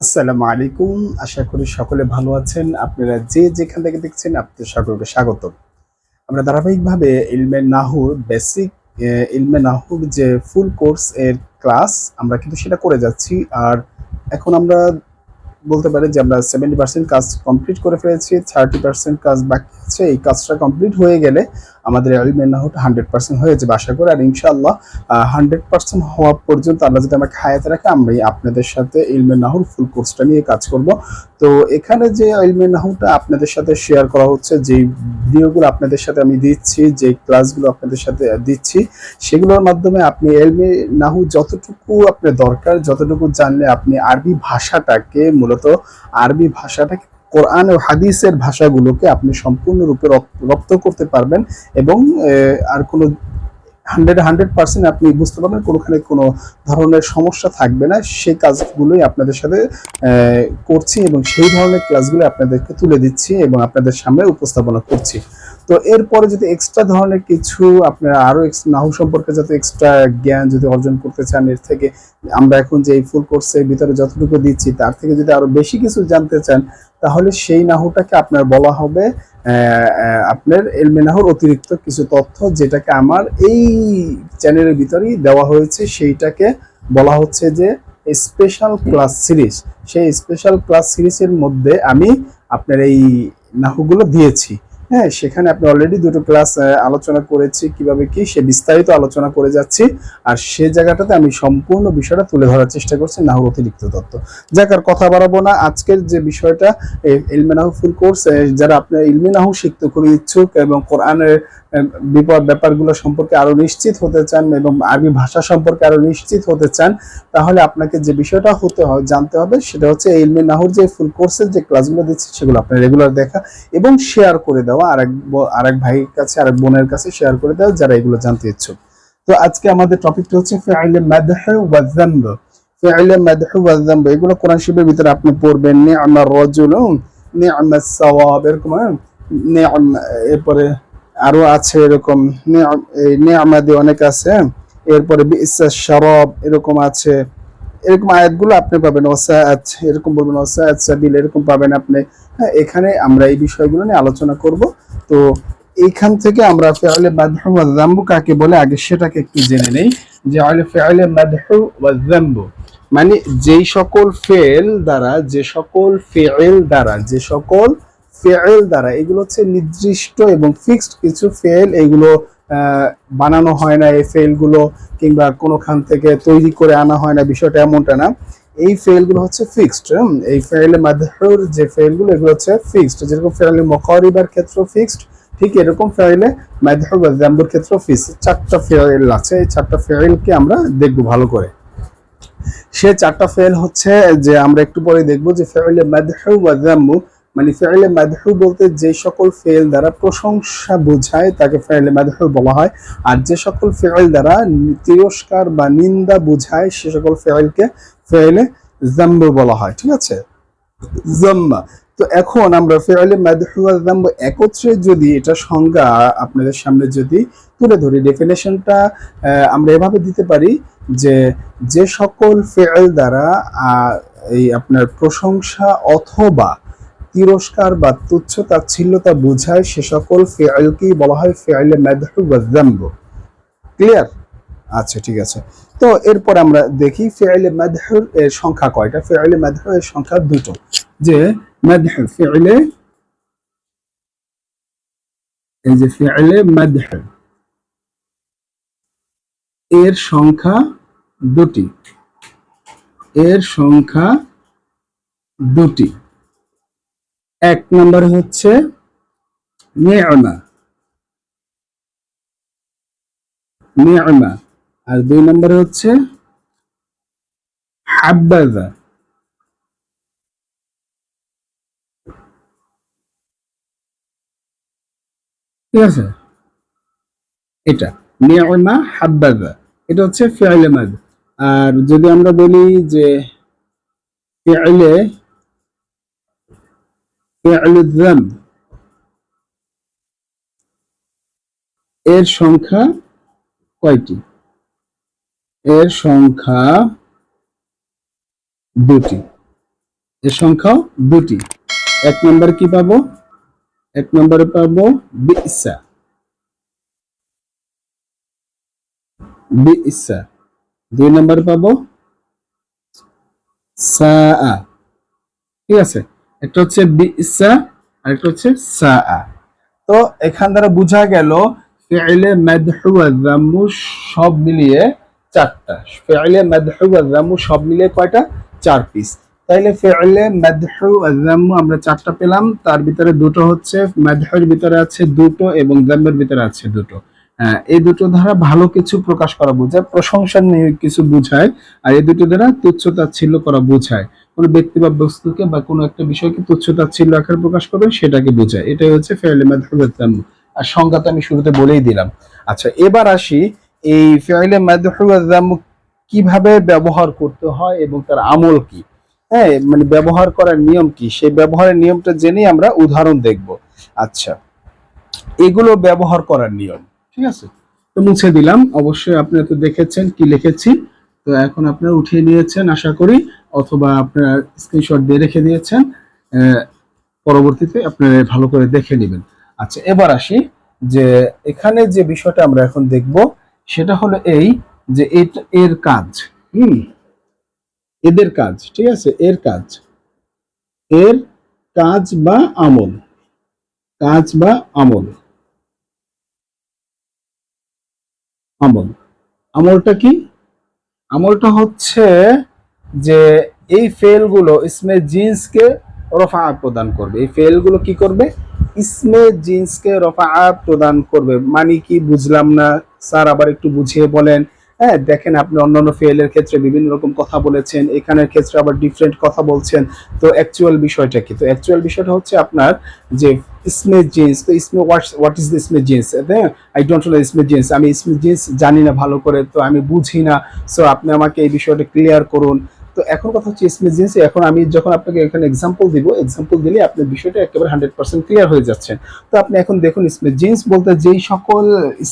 আসসালামু আলাইকুম। আশা করি সকলে ভালো আছেন। আপনারা যে যেখান থেকে দেখছেন, আপনাদের সকলকে স্বাগত আমরা ধারাবাহিকভাবে ইলমে নাহুর বেসিক ইলমে নাহুর যে ফুল কোর্স এর ক্লাস আমরা কিন্তু সেটা করে যাচ্ছি। আর এখন আমরা বলতে পারি যে আমরা সেভেন্টি পার্সেন্ট কাজ কমপ্লিট করে ফেলেছি থার্টি পার্সেন্ট কাজ বাকি আছে। এই কাজটা কমপ্লিট হয়ে গেলে আমাদের ইলমে নাহুটা হান্ড্রেড পার্সেন্ট হয়ে যাবে, আশা করি। আর ইনশাআল্লাহ হান্ড্রেড পার্সেন্ট হওয়া পর্যন্ত আল্লাহ যদি আমাকে হায়াতে রাখে আমি আপনাদের সাথে ইলমে নাহুর ফুল কোর্সটা নিয়ে কাজ করব। তো এখানে যে ইলমে নাহুটা আপনাদের সাথে শেয়ার করা হচ্ছে যে ভিডিওগুলো আপনাদের সাথে আমি দিচ্ছি, যে ক্লাসগুলো আপনাদের সাথে দিচ্ছি, সেগুলোর মাধ্যমে আপনি এলমে নাহু যতটুকু আপনার দরকার, যতটুকু জানলে আপনি আরবি ভাষাটাকে মূলত আরবি ভাষাটাকে কোরআন ও হাদিসের ভাষাগুলোকে আপনি সম্পূর্ণরূপে রপ্ত- করতে পারবেন এবং আর কোনো হান্ড্রেড হান্ড্রেড পার্সেন্ট আপনি বুঝতে পারবেন কোনোখানে কোনো ধরনের সমস্যা থাকবে না। সেই কাজগুলোই আপনাদের সাথে করছি এবং সেই ধরনের ক্লাসগুলো আপনাদেরকে তুলে দিচ্ছি এবং আপনাদের সামনে উপস্থাপনা করছি। তো এরপরে যদি এক্সট্রা ধরনের কিছু আপনারা আরও ex- নাহু সম্পর্কে যাতে এক্সট্রা জ্ঞান যদি অর্জন করতে চান এর থেকে, আমরা এখন যে এই ফুল কোর্সের ভিতরে যতটুকু দিচ্ছি তার থেকে যদি আরও বেশি কিছু জানতে চান, তাহলে সেই নাহুটাকে আপনার বলা হবে আপনার এলমেনাহুর অতিরিক্ত কিছু তথ্য যেটাকে আমার এই চ্যানেলের ভিতরেই দেওয়া হয়েছে, সেইটাকে বলা হচ্ছে যে স্পেশাল ক্লাস সিরিজ সেই স্পেশাল ক্লাস সিরিজের মধ্যে আমি আপনার এই নাহুগুলো দিয়েছি। হ্যাঁ সেখানে আপনি অলরেডি দুটো ক্লাস আলোচনা করেছি কীভাবে কি, সে বিস্তারিত আলোচনা করে যাচ্ছি। আর সে জায়গাটাতে আমি সম্পূর্ণ বিষয়টা তুলে ধরার চেষ্টা করছি নাহুর অতিরিক্ত তথ্য। যাক, আর কথা বাড়াবো না। আজকের যে বিষয়টা ইলমেনাহু ফুল কোর্স যারা আপনার ইলমেনাহু শিখতে খুবই ইচ্ছুক এবং কোরআনের বিপদ ব্যাপারগুলো সম্পর্কে আরও নিশ্চিত হতে চান এবং আরবি ভাষা সম্পর্কে আরও নিশ্চিত হতে চান, তাহলে আপনাকে যে বিষয়টা হতে হয়, জানতে হবে সেটা হচ্ছে ইলমে নাহুর যে ফুল কোর্সের যে ক্লাসগুলো দিচ্ছে সেগুলো আপনার রেগুলার দেখা এবং শেয়ার করে দেওয়া। আরেক আরেক ভাইয়ের কাছে, আরেক বোনের কাছে শেয়ার করে দেওয়া যারা এগুলো জানতে ইচ্ছুক তো আজকে আমাদের টপিকটা হচ্ছে ফিআইলে মাদহ ফিআইলে মাদহ এগুলো কোরআন ভিতরে আপনি পড়বেন নি'মার রাজুলুন নি'মাস সাওয়াব, এরকম হ্যাঁ? এরপরে আরও আছে এরকম নি'মাদি অনেক আছে হ্যাঁ? এরপরে বিসাস শারাব, এরকম আছে এরকম আয়াতগুলো আপনি পাবেন ওসাআত এরকম বলবেন ওসাআত সাবিল, এরকম পাবেন আপনি। হ্যাঁ এখানে আমরা এই বিষয়গুলো নিয়ে আলোচনা করব। তো এইখান থেকে আমরা ফিআলে মাদহু ওয়া কাকে বলে, আগে সেটাকে একটু জেনে নেই। যে আলে ফিআলে মাদহু ওয়া যামবু মানে যেই সকল ফেল দ্বারা, যে সকল ফেল দ্বারা, যে সকল ফেল দ্বারা, এগুলো হচ্ছে নির্দিষ্ট এবং ফিক্সড কিছু ফেল এগুলো বানানো হয় না, এই ফেলগুলো কিংবা কোনোখান থেকে তৈরি করে আনা হয় না, বিষয়টা এমনটা না। এই ফেলগুলো হচ্ছে ফিক্সড এই ফেলে মাদহুর যে ফেলগুলো এগুলো হচ্ছে ফিক্সড যেরকম ফেলে মকরিবার ক্ষেত্রে ফিক্সড ঠিক এরকম ফেলে মাদহু বা জাম্বুর ক্ষেত্রে ফিক্সড চারটা ফেল আছে, এই চারটা ফেলকে আমরা দেখব ভালো করে। সে চারটা ফেল হচ্ছে যে আমরা একটু পরে দেখব যে ফেলে মাদহু ওয়া জাম্বু মানে ফেলে মাদহু বলতে যে সকল ফেল দ্বারা প্রশংসা বোঝায়, তাকে ফেলে মাদহু বলা হয়। আর যে সকল ফেল দ্বারা তিরস্কার বা নিন্দা বোঝায়, সে সকল ফেলকে ফেলে জাম্ব বলা হয়, ঠিক আছে? জাম্মা। তো এখন আমরা ফেলে মাদহু ওয়া জাম্ব একত্রে যদি এটা সংজ্ঞা আপনাদের সামনে যদি তুলে ধরি ডেফিনেশনটা আমরা এভাবে দিতে পারি যে যে সকল ফেল দ্বারা এই আপনার প্রশংসা অথবা তিরস্কার বা তুচ্ছ তাচ্ছিল্যতা বোঝায় সে সকল ফেলকেই বলা হয় ফেলে মাদহু ওয়া জাম্ব। ক্লিয়ার আচ্ছা ঠিক আছে। তো এরপর আমরা দেখি ফেলে মাদহুর এর সংখ্যা কয়টা? ফেলে মাদহু এর সংখ্যা দুটো। যে মাদহু ফেলে এই যে ফেলে মাদহু, এর সংখ্যা দুটি। এর সংখ্যা দুটি। এক নম্বর হচ্ছে নিয়মা। নিয়মা। আর দুই নম্বরে হচ্ছে হাব্বাজা ঠিক আছে? এটা, নিয়মা হাব্বাজা এটা হচ্ছে ফিআইলে মাদ আর যদি আমরা বলি যে ফিআইলে যাম এর সংখ্যা কয়টি? এর সংখ্যা দুটি। এর সংখ্যাও দুটি। এক নম্বর কি পাবো? এক নম্বরে পাবো বিসা। বিসা। দুই নম্বরে পাবো সা ঠিক আছে? একটা হচ্ছে বিসা আর একটা হচ্ছে সা তো এখান দ্বারা বোঝা গেল, ফি'লে মাদহু যাম্মু সব মিলিয়ে চারটা। ফি'লে মাদহু যাম্মু সব মিলিয়ে কয়টা? চার পিস তাইলে ফি'লে মাদহু যাম্মু আমরা চারটা পেলাম, তার ভিতরে দুটো হচ্ছে, মাদহুর ভিতরে আছে দুটো এবং যাম্মের ভিতরে আছে দুটো। এই দুটো ধারা ভালো কিছু প্রকাশ করা বোঝায়, প্রশংসা নিয়ে কিছু বোঝায়, আর এই দুটো দ্বারা তুচ্ছ তাচ্ছিল্য করা বোঝায়। কোনো ব্যক্তি বা বস্তুকে বা কোনো একটা বিষয়কে তুচ্ছ তাচ্ছিল্য আকারে প্রকাশ করবে, সেটাকে বোঝায়। এটাই হচ্ছে ফেলে মাদহুয়াতাম আর সংজ্ঞা তো আমি শুরুতে বলেই দিলাম। আচ্ছা এবার আসি এই ফেলে মাদহুয়াতাম কীভাবে ব্যবহার করতে হয় এবং তার আমল কি? হ্যাঁ মানে ব্যবহার করার নিয়ম কি? সেই ব্যবহারের নিয়মটা জেনেই আমরা উদাহরণ দেখব। আচ্ছা এগুলো ব্যবহার করার নিয়ম। ঠিক আছে? তো মুছে দিলাম। অবশ্যই আপনারা তো দেখেছেন কি লিখেছি তো এখন আপনারা উঠিয়ে নিয়েছেন, আশা করি, অথবা আপনারা স্ক্রিনশট দিয়ে রেখে দিয়েছেন। পরবর্তীতে আপনারা ভালো করে দেখে নেবেন। আচ্ছা এবার আসি যে এখানে যে বিষয়টা আমরা এখন দেখব, সেটা হলো এই যে এর কাজ। হুম? এদের কাজ, ঠিক আছে? এর কাজ। এর কাজ বা আমল। কাজ বা আমল। আমল। আমলটা কি? আমলটা হচ্ছে যে এই ফেলগুলো ইসমে জিন্সকে রফা প্রদান করবে। এই ফেলগুলো কি করবে? ইসমে জিন্সকে রফা প্রদান করবে। মানে কি বুঝলাম না, স্যার আবার একটু বুঝিয়ে বলেন। হ্যাঁ দেখেন আপনি অন্যান্য ফেলের ক্ষেত্রে বিভিন্ন রকম কথা বলেছেন, এখানের ক্ষেত্রে আবার ডিফারেন্ট কথা বলছেন। তো অ্যাকচুয়াল বিষয়টা কি? তো অ্যাকচুয়াল বিষয়টা হচ্ছে আপনার যে ইসমে জিন্স, তো ইসমে হোয়াট ইজ দ্য ইসমে জিন্স? হ্যাঁ আই ডোন্ট নো ইসমে জিন্স। আমি ইসমে জিন্স জানি না ভালো করে, তো আমি বুঝি না। সো আপনি আমাকে এই বিষয়টা ক্লিয়ার করুন। তো এখন কথা হচ্ছে ইসমে জিন্স, এখন আমি যখন আপনাকে এখানে এক্সাম্পল দিব এক্সাম্পল দিলে আপনার বিষয়টা একেবারে হান্ড্রেড পার্সেন্ট ক্লিয়ার হয়ে যাচ্ছেন তো আপনি এখন দেখুন ইসমে জিন্স বলতে যেই সকল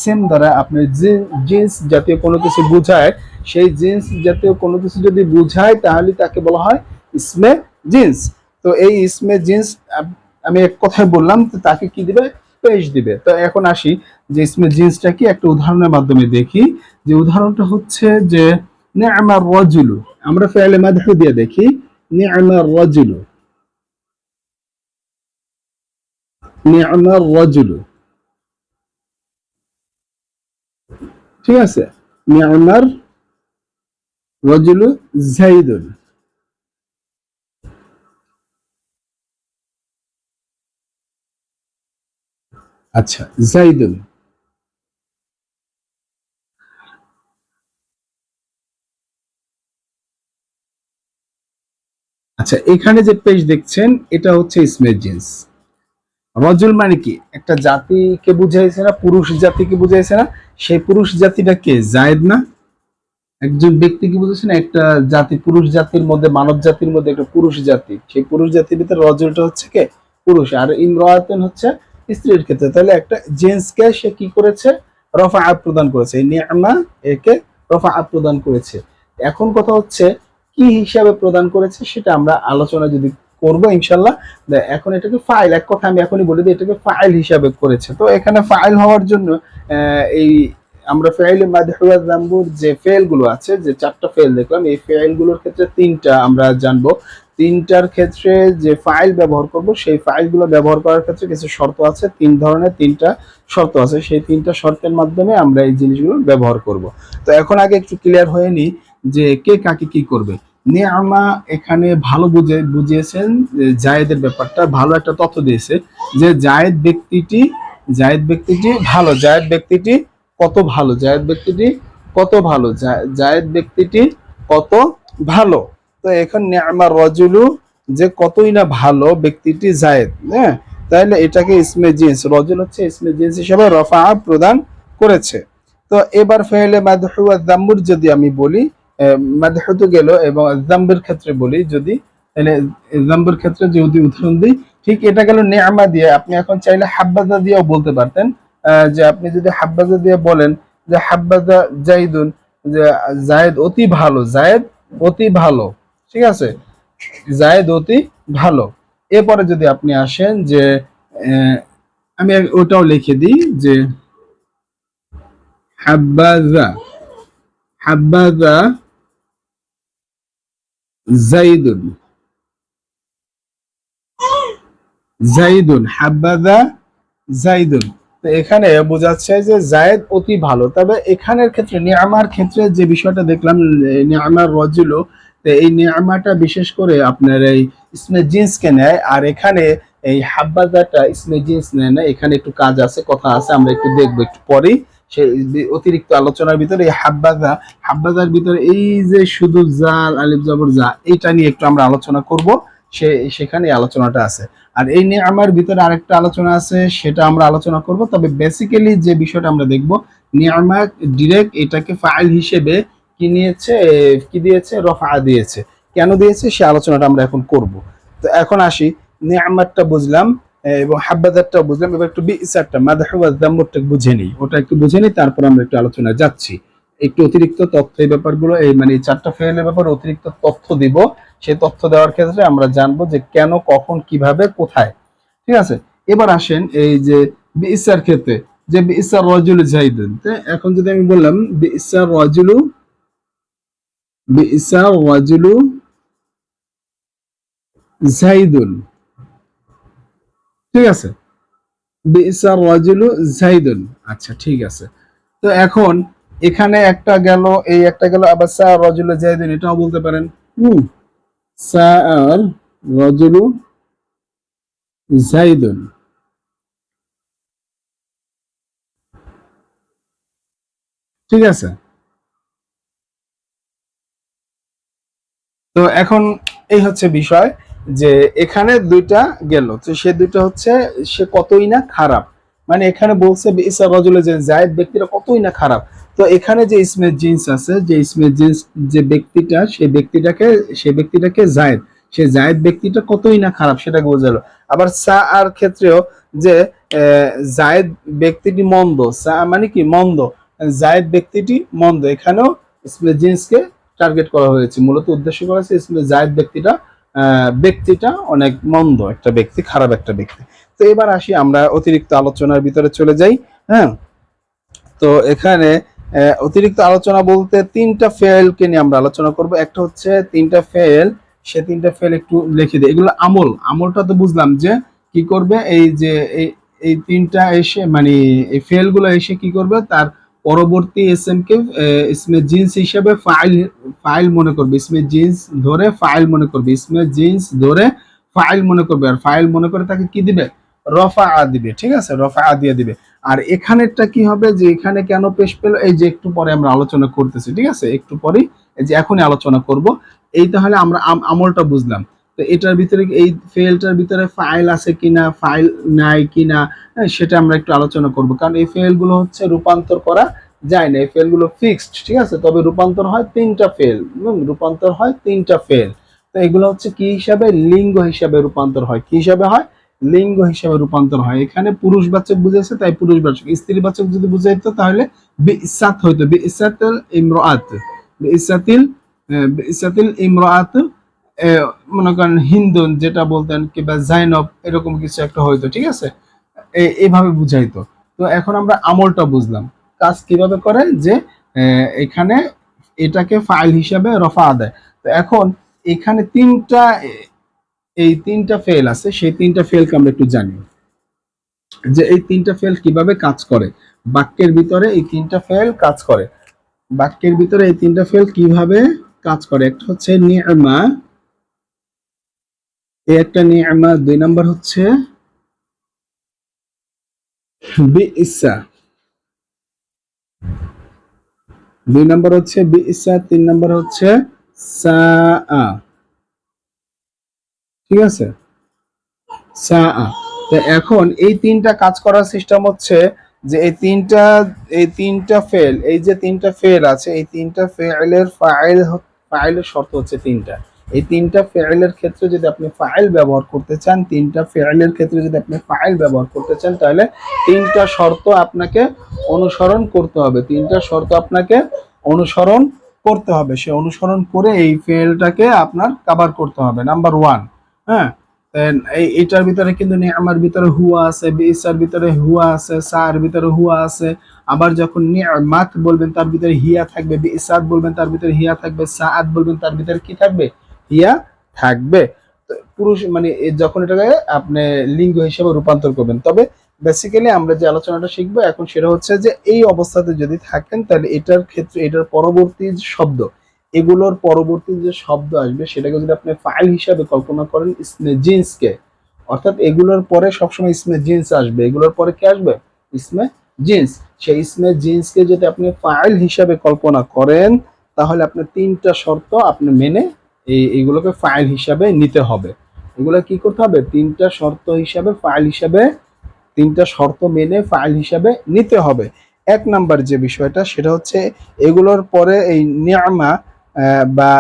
সেম দ্বারা আপনার জিন্স জাতীয় কোনো কিছু বোঝায়, সেই জিন্স জাতীয় কোনো কিছু যদি বোঝায়, তাহলে তাকে বলা হয় ইসমে জিন্স। তো এই ইসমে জিন্স আমি এক কথায় বললাম তাকে কি দিবে? পেশ দিবে। তো এখন আসি যে ইসমে জিন্সটা কি? একটা উদাহরণের মাধ্যমে দেখি। যে উদাহরণটা হচ্ছে যে নি'মার রজুলু। আমরা ফেলে মাদহু দিয়ে দেখি নি'মার রাজুলু। ঠিক আছে? রাজুলু জাইদুন। আচ্ছা জাইদুন আচ্ছা এখানে যে পেজ দেখছেন, এটা হচ্ছে ইসমের জিন্স। রজুল মানে কি? একটা জাতিকে বুঝাইছে না, পুরুষ জাতিকে বুঝাইছে না। সেই পুরুষ জাতিটা কে? জায়েদ না? একজন ব্যক্তি ব্যক্তিকে বুঝেছে না, একটা জাতি পুরুষ জাতির মধ্যে, মানব জাতির মধ্যে একটা পুরুষ জাতি। সেই পুরুষ জাতির ভিতরে রজুলটা হচ্ছে কে? পুরুষ। আর ইমরাতেন হচ্ছে স্ত্রীর ক্ষেত্রে। তাহলে একটা জেন্টসকে সে কি করেছে? রফা আপ প্রদান করেছে। এই নিয়ামা একে রফা আপ প্রদান করেছে। এখন কথা হচ্ছে, কি হিসাবে প্রদান করেছে সেটা আমরা আলোচনা যদি করব ইনশাল্লাহ এখন এটাকে ফাইল, এক কথা আমি এখনই বলে দিই, এটাকে ফাইল হিসাবে করেছে। তো এখানে ফাইল হওয়ার জন্য এই আমরা ফেল মাদহুয়া জাম্বুর যে ফেলগুলো আছে, যে চারটা ফেল দেখলাম, এই ফেলগুলোর ক্ষেত্রে তিনটা আমরা জানব। তিনটার ক্ষেত্রে যে ফাইল ব্যবহার করব, সেই ফাইলগুলো ব্যবহার করার ক্ষেত্রে কিছু শর্ত আছে। তিন ধরনের তিনটা শর্ত আছে। সেই তিনটা শর্তের মাধ্যমে আমরা এই জিনিসগুলো ব্যবহার করব। তো এখন আগে একটু ক্লিয়ার হয়ে নি যে কে কাকে কি করবে। নিয়ামা এখানে ভালো বুঝে, বুঝিয়েছেন জায়েদের ব্যাপারটা। ভালো একটা তথ্য দিয়েছে যে জায়েদ ব্যক্তিটি জায়েদ ব্যক্তিটি ভালো। জায়েদ ব্যক্তিটি কত ভালো? জায়েদ ব্যক্তিটি কত ভালো? জায়েদ ব্যক্তিটি কত ভালো? তো এখন নিয়ামা রজুলু যে কতই না ভালো ব্যক্তিটি জায়েদ হ্যাঁ? তাহলে এটাকে ইসমে জিন্স, রজুল হচ্ছে ইসমে জিন্স হিসেবে রফা প্রদান করেছে। তো এবার ফেলে মাদহু জাম্বুর যদি আমি বলি মাদহু তো গেল এবং জাম্বের ক্ষেত্রে বলি যদি তাহলে জাম্বের ক্ষেত্রে যদি উদাহরণ দিই, ঠিক এটা গেল নেয়ামা দিয়ে। আপনি এখন চাইলে হাব্বাজা দিয়েও বলতে পারতেন যে আপনি যদি হাব্বাজা দিয়ে বলেন যে হাব্বাজা জাইদুন, যে জায়েদ অতি ভালো, জায়েদ অতি ভালো। ঠিক আছে? জায়েদ অতি ভালো। এরপরে যদি আপনি আসেন যে আমি ওটাও লিখে দিই যে, হাব্বাজা হাব্বাজা জাইদুন। জাইদুন হাব্বাদা জাইদুন। তো এখানে বোঝাচ্ছে যে জায়েদ অতি ভালো। তবে এখানের ক্ষেত্রে, নিয়ামার ক্ষেত্রে যে বিষয়টা দেখলাম নিয়ামার রজুলো তো এই নিয়ামাটা বিশেষ করে আপনার এই ইসমে জিন্সকে নেয়, আর এখানে এই হাব্বাদাটা ইসমে জিন্স নেয় না, এখানে একটু কাজ আছে, কথা আছে, আমরা একটু দেখব একটু পরেই। সেই অতিরিক্ত আলোচনার ভিতরে এই হাব্বাদা হাব্বাদার ভিতরে এই যে শুধু জাল, আলিফ, জবর যা এইটা নিয়ে একটু আমরা আলোচনা করব। সে সেখানে আলোচনাটা আছে। আর এই নিয়ে আমার ভিতরে আরেকটা আলোচনা আছে, সেটা আমরা আলোচনা করব। তবে বেসিক্যালি যে বিষয়টা আমরা দেখব, নিয়ামা ডিরেক্ট এটাকে ফাইল হিসেবে কি নিয়েছে, কি দিয়েছে, রফা দিয়েছে। কেন দিয়েছে, সে আলোচনাটা আমরা এখন করব। তো এখন আসি, নিয়ামাতটা বুঝলাম, এবং হাব্বাদারটা বুঝলাম, এবার একটু বিসারটা মাদাহুয়া বুঝে নিই। ওটা একটু বুঝে নিই, তারপর আমরা একটু আলোচনায় যাচ্ছি। একটু অতিরিক্ত তথ্য এই ব্যাপারগুলো, এই মানে চারটা ফেলের ব্যাপারে অতিরিক্ত তথ্য দিব। সেই তথ্য দেওয়ার ক্ষেত্রে আমরা জানব যে কেন, কখন, কীভাবে, কোথায়। ঠিক আছে? এবার আসেন এই যে বিসার ক্ষেত্রে, যে বিসার রজুল জাইদুন তো এখন যদি আমি বললাম, বিসার রজুলু বিসার রজুলু জাইদুন। ঠিক আছে? বিসার রজুলু জাইদুন। আচ্ছা ঠিক আছে। তো এখন এখানে একটা গেল, এই একটা গেল, আবার সা রজুলু জাইদুন, এটাও বলতে পারেন। হুম। সার রজুলু জাইদুন। ঠিক আছে? তো এখন এই হচ্ছে বিষয় যে এখানে দুইটা গেল। তো সে দুইটা হচ্ছে, সে কতই না খারাপ। মানে এখানে বলছে ইসা রজুলে যে জায়েদ ব্যক্তিরা কতই না খারাপ। তো এখানে যে ইসমের জিন্স আছে, যে ইসমের জিন্স যে ব্যক্তিটা, সেই ব্যক্তিটাকে সেই ব্যক্তিটাকে জায়েদ। সে জায়েদ ব্যক্তিটা কতই না খারাপ সেটাকে বোঝালো। আবার সা আর ক্ষেত্রেও যে জায়েদ ব্যক্তিটি মন্দ। সা মানে কি মন্দ? জায়েদ ব্যক্তিটি মন্দ। এখানেও ইসমে জিন্সকে টার্গেট করা হয়েছে। মূলত উদ্দেশ্য করা হয়েছে ইসমে জায়েদ ব্যক্তিটা ব্যক্তিটা অনেক মন্দ একটা ব্যক্তি, খারাপ একটা ব্যক্তি। তো এবার আসি আমরা অতিরিক্ত আলোচনার ভিতরে চলে যাই হ্যাঁ? তো এখানে অতিরিক্ত আলোচনা বলতে তিনটা ফেলকে নিয়ে আমরা আলোচনা করব। একটা হচ্ছে তিনটা ফেল সে তিনটা ফেল একটু লিখে দিই। এগুলো আমল। আমলটা তো বুঝলাম যে কি করবে? এই যে, এই তিনটা এসে মানে এই ফেলগুলো এসে কি করবে? তার পরবর্তী এস এম কে ইসমে জিন্স হিসেবে ফাইল ফাইল মনে করবে। ইসমে জিন্স ধরে ফাইল মনে করবে। ইসমে জিন্স ধরে ফাইল মনে করবে। আর ফাইল মনে করে তাকে কি দিবে? রফা আ দিবে, ঠিক আছে? রফা আ দিয়ে দিবে। আর এখানেরটা কি হবে? যে এখানে কেন পেশ পেল? এই যে একটু পরে আমরা আলোচনা করতেছি, ঠিক আছে? একটু পরেই এই যে এখনই আলোচনা করব। এই তাহলে আমরা আম- আমলটা বুঝলাম। তো এটার ভিতরে এই ফেলটার ভিতরে ফাইল আছে কিনা ফাইল নাই কিনা হ্যাঁ, সেটা আমরা একটু আলোচনা করব। কারণ এই ফেলগুলো হচ্ছে রূপান্তর করা যায় না। এই ফেলগুলো ফিক্সড ঠিক আছে? তবে রূপান্তর হয় তিনটা ফেল রূপান্তর হয় তিনটা ফেল তো এগুলো হচ্ছে কি হিসাবে? লিঙ্গ হিসাবে রূপান্তর হয়। কি হিসাবে হয়? লিঙ্গ হিসাবে রূপান্তর হয়। এখানে পুরুষ বাচক বুঝেছে তাই পুরুষ বাচক। স্ত্রী বাচক যদি বুঝাইতো তাহলে বিসাত হইতো। বিসাতুল ইমরাত। বিসাতিল আহ, বিসাতিল ইমরাত মনে করেন হিন্দুন যেটা বলতেন কিংবা জাইনব, এরকম কিছু একটা হইতো, ঠিক আছে? এইভাবে বুঝাইতো। তো এখন আমরা আমলটা বুঝলাম। কাজ কীভাবে করে যে এখানে এটাকে ফাইল হিসাবে রফা দেয় তো এখন এখানে তিনটা, এই তিনটা ফেল আছে, সেই তিনটা ফেলকে আমরা একটু জানি। যে এই তিনটা ফেল কীভাবে কাজ করে? বাক্যের ভিতরে এই তিনটা ফেল কাজ করে। বাক্যের ভিতরে এই তিনটা ফেল কীভাবে কাজ করে? একটা হচ্ছে নিয়মা এই একটা নিয়মা দুই নাম্বার হচ্ছে বি ইসা দুই নাম্বার হচ্ছে বি ইসা তিন নাম্বার হচ্ছে সাআ। ঠিক আছে? সাআ। তো এখন এই তিনটা কাজ করার সিস্টেম হচ্ছে যে এই তিনটা এই তিনটা ফেল, এই যে তিনটা ফেল আছে, এই তিনটা ফেলের ফাইল ফাইলের শর্ত হচ্ছে তিনটা। এই তিনটা ফেলের ক্ষেত্রে যদি আপনি ফাইল ব্যবহার করতে চান, তিনটা ফেলের ক্ষেত্রে যদি আপনি ফাইল ব্যবহার করতে চান, তাহলে তিনটা শর্ত আপনাকে অনুসরণ করতে হবে। তিনটা শর্ত আপনাকে অনুসরণ করতে হবে। সে অনুসরণ করে এই ফেলটাকে আপনার কাভার করতে হবে। নাম্বার ওয়ান হ্যাঁ? এইটার ভিতরে কিন্তু নিয়ামার ভিতরে হুয়া আছে, বিসার ভিতরে হুয়া আছে, সার ভিতরে হুয়া আছে। আবার যখন নিয়ামাত বলবেন, তার ভিতরে হিয়া থাকবে, বিসাদ বলবেন, তার ভিতরে হিয়া থাকবে, সাআদ বলবেন, তার ভিতরে কি থাকবে? হিয়া থাকবে। পুরুষ মানে যখন এটাকে আপনি লিঙ্গ হিসেবে রূপান্তর করবেন, তবে বেসিক্যালি আমরা যে আলোচনাটা শিখব এখন সেটা হচ্ছে যে এই অবস্থাতে যদি থাকেন, তাহলে এটার ক্ষেত্রে, এটার পরবর্তী শব্দ, এগুলোর পরবর্তী যে শব্দ আসবে, সেটাকে যদি আপনি ফাইল হিসাবে কল্পনা করেন ইসমে জিন্সকে অর্থাৎ এগুলোর পরে সবসময় ইসমে জিন্স আসবে। এগুলোর পরে কি আসবে? ইসমে জিন্স সেই ইসমে জিন্সকে যদি আপনি ফাইল হিসাবে কল্পনা করেন, তাহলে আপনার তিনটা শর্ত আপনি মেনে এই, এইগুলোকে ফাইল হিসাবে নিতে হবে। এগুলো কি করতে হবে? তিনটা শর্ত হিসাবে ফাইল হিসাবে, তিনটা শর্ত মেনে ফাইল হিসাবে নিতে হবে। এক নাম্বার যে বিষয়টা, সেটা হচ্ছে এগুলোর পরে এই নিয়ামা বা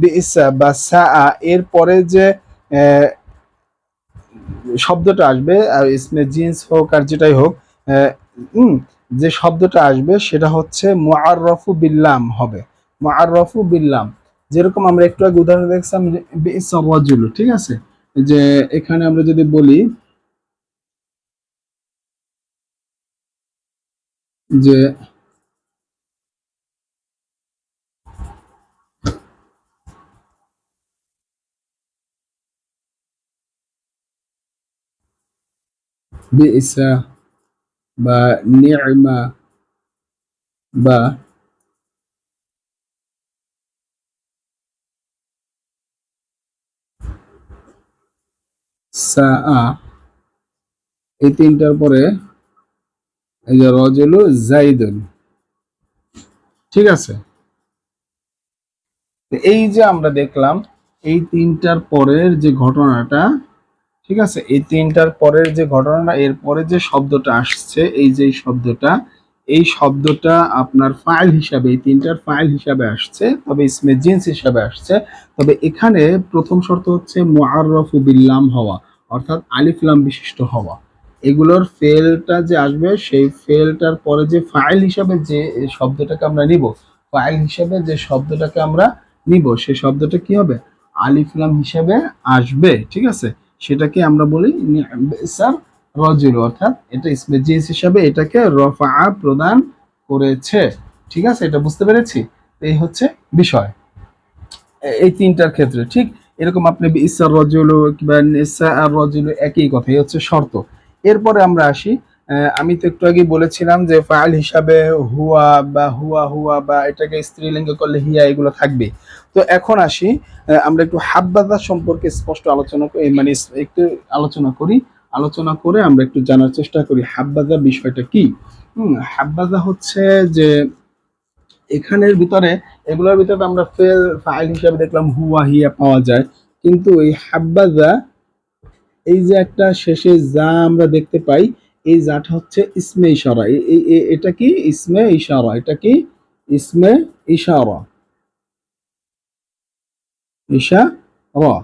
বিসা, বা সা এর পরে যে শব্দটা আসবে আর ইসমে জিন্স হোক আর যেটাই হোক যে শব্দটা আসবে, সেটা হচ্ছে মুআররফু বিল্লাম হবে। মুআররফু বিল্লাম। যেরকম আমরা একটু আগে উদাহরণ দেখছিলাম রাজুলু, ঠিক আছে? যে এখানে আমরা যদি বলি যে বা নি'মা বা সাআ। এই তিনটার পরে এই যে রজলু জাইদুন ঠিক আছে? এই যে আমরা দেখলাম, এই তিনটার পরের যে ঘটনাটা, ঠিক আছে? এই তিনটার পরের যে ঘটনাটা এর পরে যে শব্দটা আসছে, এই যে শব্দটা এই শব্দটা আপনার ফাইল হিসাবে তিনটার ফাইল হিসাবে আসছে, তবে ইসমে জিন্স হিসাবে আসছে। তবে এখানে প্রথম শর্ত হচ্ছে মুআররফু বিল্লাম হওয়া, অর্থাৎ আলিফলাম বিশিষ্ট হওয়া। এগুলোর ফেলটা যে আসবে, সেই ফেলটার পরে যে ফাইল হিসাবে যে শব্দটাকে আমরা নিব ফাইল হিসাবে যে শব্দটাকে আমরা নিব, সেই শব্দটা কি হবে? আলিফলাম হিসাবে আসবে, ঠিক আছে? সেটাকে আমরা বলি স্যার রজুল, অর্থাৎ এটা ইসমে হিসাবে এটাকে রফা প্রদান করেছে। ঠিক আছে? এটা বুঝতে পেরেছি? এই হচ্ছে বিষয়। এই তিনটার ক্ষেত্রে, ঠিক? এরকম আপনি ইসার রজুল কিংবা নিসা আর রজুল একই কথা, এই হচ্ছে শর্ত। এরপরে আমরা আসি আমি তো একটু আগে বলেছিলাম যে ফাইল হিসাবে হুয়া বা হুয়া হুয়া বা এটাকে স্ত্রীলিঙ্গ করলে হিয়া এগুলো থাকবে। তো এখন আসি আমরা একটু হাব্বাদা সম্পর্কে স্পষ্ট আলোচনা মানে একটু আলোচনা করি। আলোচনা করে আমরা একটু জানার চেষ্টা করি হাব্বাদা বিষয়টা কি? হুম হাব্বাদা হচ্ছে যে এখানের ভিতরে, এগুলোর ভিতরে আমরা ফেল, ফাইল হিসাবে দেখলাম হুয়া, হিয়া পাওয়া যায়। কিন্তু এই হাব্বাদা এই যে একটা শেষে যা আমরা দেখতে পাই, এই যাটা হচ্ছে ইসমে ইশারা। এটা কি? ইসমে ইশারা। এটা কি? ইসমে ইশারা। ইশারা।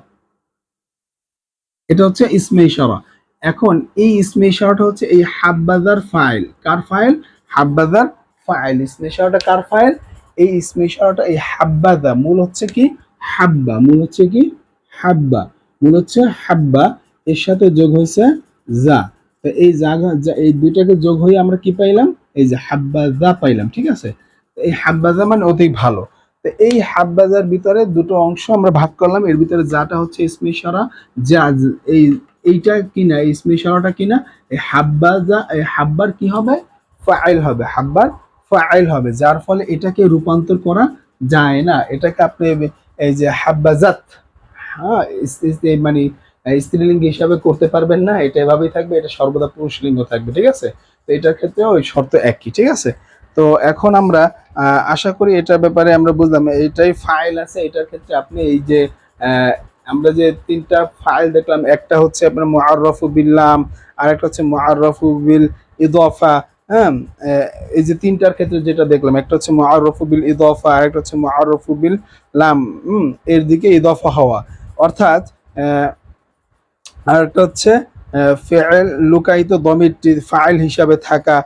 এটা হচ্ছে ইসমে ইশারা। এখন এই ইসমে হচ্ছে এই হাববাজার ফাইল কার ফাইল হাববাজার ফাইল ইসমে কার ফাইল এই ইসমে এই হাব্বাদা মূল হচ্ছে কি? হাব্বা। মূল হচ্ছে কি? হাব্বা। মূল হচ্ছে হাব্বা। এর সাথে যোগ হয়েছে যা। তো এই জায়গা যা- এই দুইটাকে যোগ হয়ে আমরা কি পাইলাম? এই যে হাব্বাজা পাইলাম, ঠিক আছে? এই হাব্বাজা মানে অধিক ভালো। তো এই হাব্বাজার ভিতরে দুটো অংশ আমরা ভাগ করলাম। এর ভিতরে যাটা হচ্ছে ইসমে যা এই এইটা কিনা এই ইসমে ইশারাটা কিনা এই হাব্বাজা, এই হাব্বার কি হবে? ফাইল হবে, হাব্বার ফাইল হবে, যার ফলে এটাকে রূপান্তর করা যায় না। এটাকে আপনি এই যে হাব্বাজাত হ্যাঁ মানে স্ত্রীলিঙ্গ হিসাবে করতে পারবেন না, এটা এভাবেই থাকবে, এটা সর্বদা পুরুষলিঙ্গ থাকবে, ঠিক আছে? তো এটার ক্ষেত্রে ওই শর্ত একই, ঠিক আছে? তো এখন আমরা আশা করি এটার ব্যাপারে আমরা বুঝলাম, এটাই ফাইল আছে, এটার ক্ষেত্রে আপনি এই যে আমরা যে তিনটা ফাইল দেখলাম একটা হচ্ছে আপনার মুআররফু বিল্লাম আর একটা হচ্ছে মুআররফু বিল ইদফা হ্যাঁ? এই যে তিনটার ক্ষেত্রে যেটা দেখলাম একটা হচ্ছে মুআররফু বিল ইদফা আর একটা হচ্ছে মুআররফু বিল লাম হুম, এর দিকে ইদফা হওয়া। অর্থাৎ আর একটা হচ্ছে ফেল লুকায়িত দমিরটি ফাইল হিসাবে থাকা।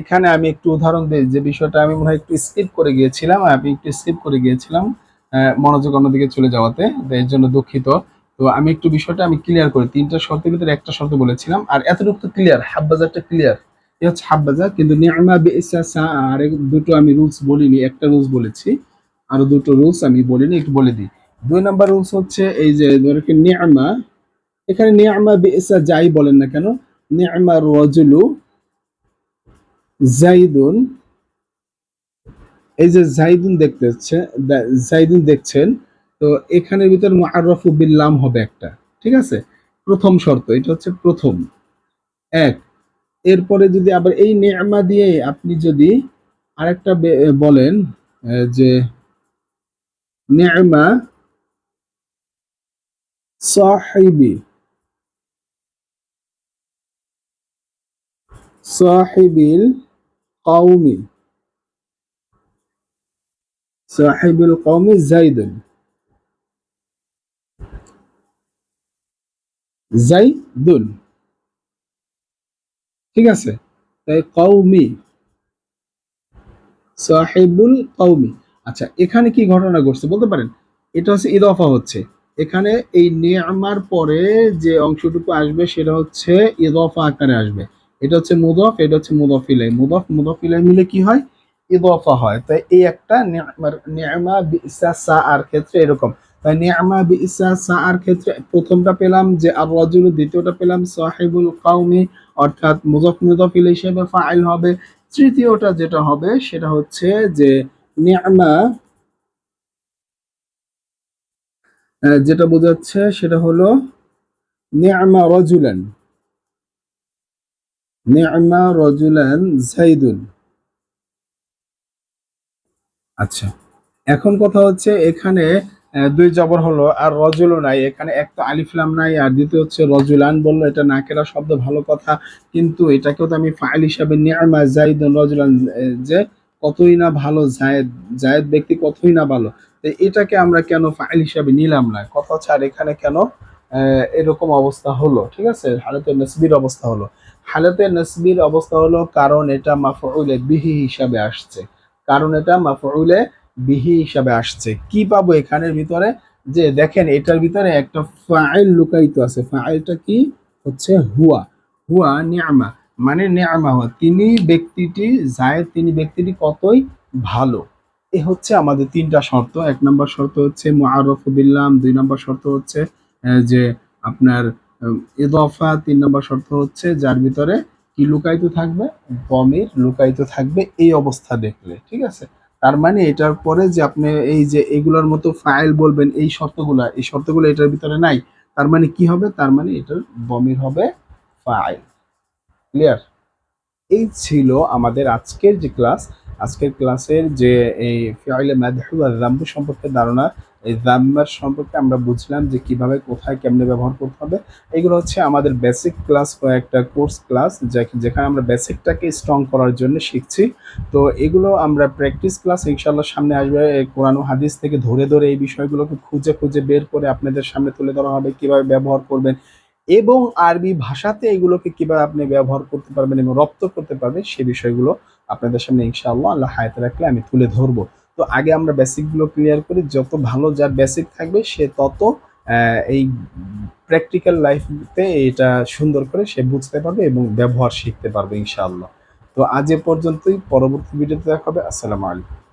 এখানে আমি একটু উদাহরণ দিই যে বিষয়টা আমি মনে হয় একটু স্কিপ করে গিয়েছিলাম আমি একটু স্কিপ করে গিয়েছিলাম। মনোযোগ অন্যদিকে চলে যাওয়াতে এর জন্য দুঃখিত। তো আমি একটু বিষয়টা আমি ক্লিয়ার করি। তিনটা শর্তের ভিতরে একটা শর্ত বলেছিলাম, আর এতটুকু তো ক্লিয়ার হাববাজারটা ক্লিয়ার এই হচ্ছে হাববাজার কিন্তু নিয়ামা বিসা আর দুটো আমি রুলস বলিনি, একটা রুলস বলেছি, আরও দুটো রুলস আমি বলিনি, একটু বলে দিই। দুই নাম্বার রুলস হচ্ছে এই যে, ধরো নিয়ামা এখানে নিয়ামা বিসা যাই বলেন না কেন নিয়ামা রজুলু জাইদুন এই যে জাইদুন দেখতে হচ্ছে দা- জাইদুন দেখছেন, তো এখানের ভিতর মুআররাফু বিল্লাম হবে একটা, ঠিক আছে? প্রথম শর্ত, এটা হচ্ছে প্রথম। এক, এরপরে যদি আবার এই নিয়ামা দিয়ে আপনি যদি আরেকটা বলেন যে নিয়ামা সাহিবি, সাহিবিল কওমি সাহিবুল কওমি জাইদুন জাইদুন ঠিক আছে? তাই কওমি। সাহিবুল কওমি। আচ্ছা এখানে কি ঘটনা ঘটছে বলতে পারেন? এটা হচ্ছে ইদফা হচ্ছে। এখানে এই নিয়ামার পরে যে অংশটুকু আসবে সেটা হচ্ছে ইদফা আকারে আসবে। এটা হচ্ছে মুদফ, এটা হচ্ছে মুদফিলাই। মুদফ, মুদফিলাই মিলে কি হয়? ইদফা হয়। তাই এই একটা নিয়ামা বিসা সা আর ক্ষেত্রে এরকম। তাই নিয়ামা বিসা সা আর ক্ষেত্রে প্রথমটা পেলাম যে আর রাজুল দ্বিতীয়টা পেলাম সাহিবুল কাউমি অর্থাৎ মুজফ মুদফিল হিসেবে ফাইল হবে। তৃতীয়টা যেটা হবে সেটা হচ্ছে যে নিয়ামা যেটা বোঝাচ্ছে সেটা হলো নিয়ামা রজুলান। নিয়ামা রজুলান জাইদুন। আচ্ছা। এখন কথা হচ্ছে এখানে দুই জবর হলো আর রজুলও নাই। এখানে এক তো আলিফলাম নাই আর দ্বিতীয় হচ্ছে রজুলান বলল, এটা নাকেরা শব্দ ভালো কথা। কিন্তু এটাকেও তো আমি ফাইল হিসাবে নিয়ামা জাইদুন রজুলান যে কতই না ভালো জায়েদ জায়েদ ব্যক্তি কতই না ভালো। তো এটাকে আমরা কেন ফাইল হিসাবে নিলাম না? কথা হচ্ছে আর এখানে কেন এরকম অবস্থা হলো, ঠিক আছে? হালাতে নসবির অবস্থা হলো। হালাতে নসবির অবস্থা হলো কারণ এটা মাফউলে বিহি হিসাবে আসছে। কারণ এটা মাফউলে বিহি হিসাবে আসছে। কি পাবো এখানের ভিতরে? যে দেখেন, এটার ভিতরে একটা ফাইল লুকায়িত আছে। ফাইলটা কি? হচ্ছে হুয়া। হুয়া নিয়ামা। মানে নিয়ামা হুয়া। তিনি ব্যক্তিটি জায়েদ তিনি ব্যক্তিটি কতই? ভালো। এ হচ্ছে আমাদের তিনটা শর্ত। এক নম্বর শর্ত হচ্ছে মুআররফ বিল্লাম দুই নম্বর শর্ত হচ্ছে যে আপনার ইদফা। তিন নম্বর শর্ত হচ্ছে যার ভিতরে কি লুকায়িত থাকবে? বমির লুকায়িত থাকবে এই অবস্থা দেখলে, ঠিক আছে? তার মানে এটার পরে যে আপনি এই যে এগুলোর মতো ফাইল বলবেন, এই শর্তগুলা, এই শর্তগুলো এটার ভিতরে নাই, তার মানে কি হবে? তার মানে এটার বমির হবে ফাইল ক্লিয়ার এই ছিল আমাদের আজকের যে ক্লাস আজকের ক্লাসের যে এই ফিআইলে মাদহু আর জাম্বু সম্পর্কে ধারণা এই জাম্মার সম্পর্কে আমরা বুঝলাম যে কীভাবে, কোথায়, কেমনে ব্যবহার করতে হবে। এগুলো হচ্ছে আমাদের বেসিক ক্লাস একটা কোর্স ক্লাস যেখানে আমরা বেসিকটাকে স্ট্রং করার জন্য শিখছি। তো এগুলো আমরা প্র্যাকটিস ক্লাস ইনশাল্লাহ সামনে আসবে। কোরআন হাদিস থেকে ধরে ধরে এই বিষয়গুলোকে খুঁজে খুঁজে বের করে আপনাদের সামনে তুলে ধরা হবে, কীভাবে ব্যবহার করবেন এবং আরবি ভাষাতে এগুলোকে কীভাবে আপনি ব্যবহার করতে পারবেন এবং রপ্ত করতে পারবেন, সে বিষয়গুলো আপনাদের সামনে ইনশাআল্লাহ আল্লাহ হায়াত রাখলে আমি তুলে ধরবো। তো আগে আমরা বেসিকগুলো ক্লিয়ার করি, যত ভালো যার বেসিক থাকবে, সে তত এই প্র্যাকটিক্যাল লাইফতে এটা সুন্দর করে সে বুঝতে পারবে এবং ব্যবহার শিখতে পারবে, ইনশাআল্লাহ। তো আজ এ পর্যন্তই, পরবর্তী ভিডিওতে দেখা হবে, আসসালামু আলাইকুম।